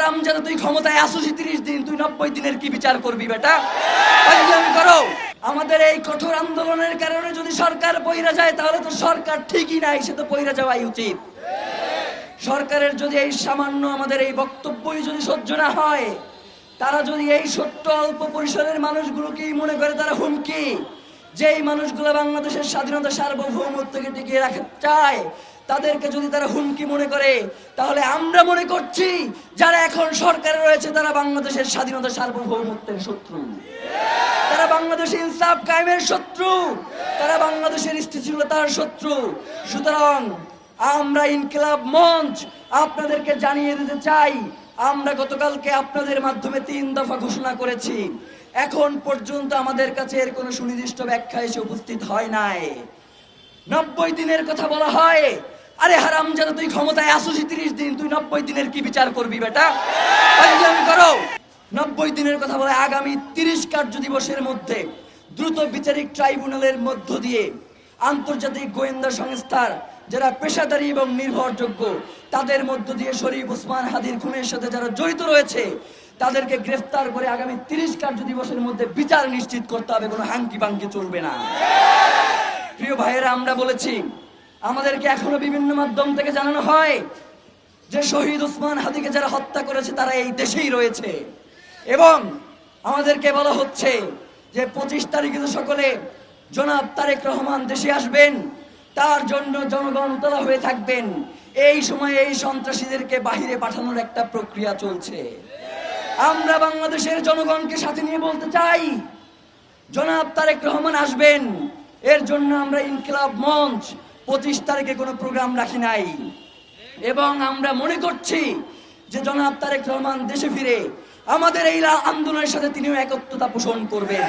হারাম যারা তুই ক্ষমতায় আসুছি তিরিশ দিন, তুই নব্বই দিনের কি বিচার করবি বেটা? করো আমাদের এই কঠোর আন্দোলনের কারণে যদি সরকার পইরা যায়, তাহলে তো সরকার ঠিকই নাই, সে তো পইরা যাওয়াই উচিত। সরকারের যদি এই সামান্য আমাদের এই বক্তব্যই যদি সহ্য না হয়, তারা যদি এই ছোট্ট অল্প পরিসরের মানুষগুলোকেই মনে করে তারা হুমকি যেই মানুষগুলো বাংলাদেশের স্বাধীনতা সার্বভৌমত্বকে টিকিয়ে রাখতে চায়, তাদেরকে যদি তারা হুমকি মনে করে, তাহলে আমরা মনে করছি যারা এখন সরকারে রয়েছে, তারা বাংলাদেশের স্বাধীনতা সার্বভৌমত্বের শত্রু। তারা বাংলাদেশে ইনসাফ কায়েমের শত্রু। তারা বাংলাদেশের স্থিতিশীলতার শত্রু। সুতরাং আমরা ইনকিলাব মঞ্চ আপনাদেরকে জানিয়ে দিতে চাই আমরা গতকালকে আপনাদের মাধ্যমে তিন দফা ঘোষণা করেছি। এখন পর্যন্ত আমাদের কাছে এর কোনো সুনির্দিষ্ট ব্যাখ্যা এসে উপস্থিত হয় নাই। নব্বই দিনের কথা বলা হয়, আরে হারাম যারা তুই ক্ষমতায় আসুছি তিরিশ দিন, তুই নব্বই দিনের কি বিচার করবি বেটা? করো। নব্বই দিনের কথা বলে আগামী তিরিশ কার্য দিবসের মধ্যে দ্রুত বিচারিক ট্রাইব্যুনালের মধ্য দিয়ে আন্তর্জাতিক গোয়েন্দা সংস্থার যারা পেশাদারী এবং নির্ভরযোগ্য, তাদের মধ্য দিয়ে শরীফ ওসমান হাদির খুনের সাথে যারা জড়িত রয়েছে, তাদেরকে গ্রেফতার করে আগামী তিরিশ কার্য দিবসের মধ্যে বিচার নিশ্চিত করতে হবে। কোনো হাঙ্কি পাঙ্কি চলবে না। প্রিয় ভাইয়েরা, আমরা বলেছি, আমাদেরকে এখনও বিভিন্ন মাধ্যম থেকে জানানো হয় যে শহীদ ওসমান হাদিকে যারা হত্যা করেছে, তারা এই দেশেই রয়েছে। এবং আমাদেরকে বলা হচ্ছে যে পঁচিশ তারিখে সকলে জনাব তারেক রহমান দেশে আসবেন তার জন্য জনগণ উতলা হয়ে থাকবেন। এই সময়ে এই সন্ত্রাসীদেরকে বাহিরে পাঠানোর একটা প্রক্রিয়া চলছে। আমরা বাংলাদেশের জনগণকে সাথে নিয়ে বলতে চাই, জনাব তারেক রহমান আসবেন। এর জন্য আমরা ইনকিলাব মঞ্চ পঁচিশ তারিখে কোনো প্রোগ্রাম রাখি নাই। এবং আমরা মনে করছি যে জনাব তারেক রহমান দেশে ফিরে আমাদের এই আন্দোলনের সাথে তিনিও একত্রতা পোষণ করবেন।